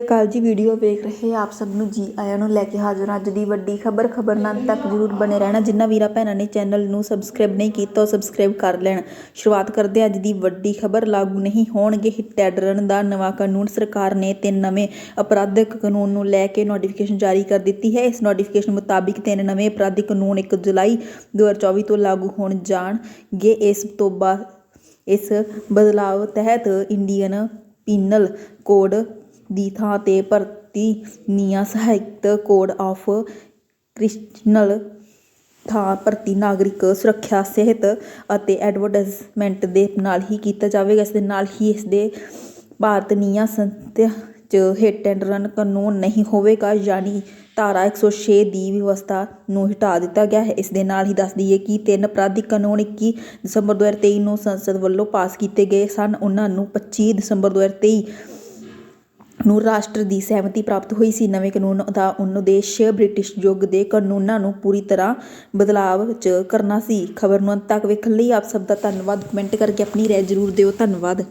ਕਾਲ ਜੀ ਵੀਡੀਓ ਵੇਖ ਰਹੇ ਆਪ ਸਭ ਨੂੰ, ਜੀ ਆਇਆਂ ਨੂੰ ਲੈ ਕੇ ਹਾਜ਼ਰ ਹਾਂ ਅੱਜ ਦੀ ਵੱਡੀ ਖਬਰ। ਖਬਰ ਨਾਲ ਤੱਕ ਜਰੂਰ ਬਣੇ ਰਹਿਣਾ। ਜਿੰਨਾ ਵੀਰਾ ਭੈਣਾਂ ਨੇ ਚੈਨਲ ਨੂੰ ਸਬਸਕ੍ਰਾਈਬ ਨਹੀਂ ਕੀਤਾ, ਉਹ ਸਬਸਕ੍ਰਾਈਬ ਕਰ ਲੈਣ। ਸ਼ੁਰੂਆਤ ਕਰਦੇ ਅੱਜ ਦੀ ਵੱਡੀ ਖਬਰ। ਲਾਗੂ ਨਹੀਂ ਹੋਣਗੇ ਹਿੱਟੈਡਰਨ ਦਾ। ਨਵਾਂ ਕਾਨੂੰਨ ਸਰਕਾਰ ਨੇ ਤਿੰਨ ਨਵੇਂ ਅਪਰਾਧਿਕ ਕਾਨੂੰਨ ਨੂੰ ਲੈ ਕੇ ਨੋਟੀਫਿਕੇਸ਼ਨ ਜਾਰੀ ਕਰ ਦਿੱਤੀ ਹੈ। ਇਸ ਨੋਟੀਫਿਕੇਸ਼ਨ ਮੁਤਾਬਿਕ ਤਿੰਨ ਨਵੇਂ ਅਪਰਾਧਿਕ ਕਾਨੂੰਨ 1 ਜੁਲਾਈ 2024 ਤੋਂ ਲਾਗੂ ਹੋਣ ਜਾਣਗੇ। ਇਸ ਤੋਂ ਬਾਅਦ ਇਸ ਬਦਲਾਵ ਤਹਿਤ ਇੰਡੀਅਨ ਪੀਨਲ ਕੋਡ ਦੀ ਥਾਂ ਤੇ ਭਰਤੀ ਨਿਆਂ ਸਹਾਇਕ ਕੋਡ ਆਫ ਕ੍ਰਿਮੀਨਲ ਥਾਂ ਭਰਤੀ ਨਾਗਰਿਕ ਸੁਰੱਖਿਆ, ਸਿਹਤ ਅਤੇ ਐਡਵਰਟਾਈਜ਼ਮੈਂਟ ਦੇ ਨਾਲ ਹੀ ਕੀਤਾ ਜਾਵੇਗਾ। ਇਸ ਦੇ ਨਾਲ ਹੀ ਇਸ ਦੇ ਭਾਰਤ ਨਿਆਂ ਸੰਸਥਾ ਚ ਹਿੱਟ ਐਂਡ ਰਨ ਕਾਨੂੰਨ ਨਹੀਂ ਹੋਵੇਗਾ, ਯਾਨੀ ਧਾਰਾ 106 ਦੀ ਵਿਵਸਥਾ ਨੂੰ ਹਟਾ ਦਿੱਤਾ ਗਿਆ ਹੈ। ਇਸ ਦੇ ਨਾਲ ਹੀ ਦੱਸ ਦਈਏ ਕਿ ਤਿੰਨ ਅਪਰਾਧਿਕ ਕਾਨੂੰਨ 21 ਦਸੰਬਰ 2023 ਨੂੰ ਸੰਸਦ ਵੱਲੋਂ ਪਾਸ ਕੀਤੇ ਗਏ ਸਨ। ਉਹਨਾਂ ਨੂੰ 25 ਦਸੰਬਰ 2023 ਨੂੰ ਰਾਸ਼ਟਰ ਦੀ ਸਹਿਮਤੀ ਪ੍ਰਾਪਤ ਹੋਈ ਸੀ। ਨਵੇਂ ਕਾਨੂੰਨ ਦਾ ਉਦੇਸ਼ ਬ੍ਰਿਟਿਸ਼ ਯੁੱਗ ਦੇ ਕਾਨੂੰਨਾਂ ਨੂੰ ਪੂਰੀ ਤਰ੍ਹਾਂ ਬਦਲਾਵ ਚ ਕਰਨਾ ਸੀ। ਖਬਰ ਨੂੰ ਅੰਤ ਤੱਕ ਵੇਖਣ ਲਈ ਆਪ ਸਭ ਦਾ ਧੰਨਵਾਦ। ਕਮੈਂਟ ਕਰਕੇ ਆਪਣੀ ਰਾਏ ਜ਼ਰੂਰ ਦਿਓ। ਧੰਨਵਾਦ।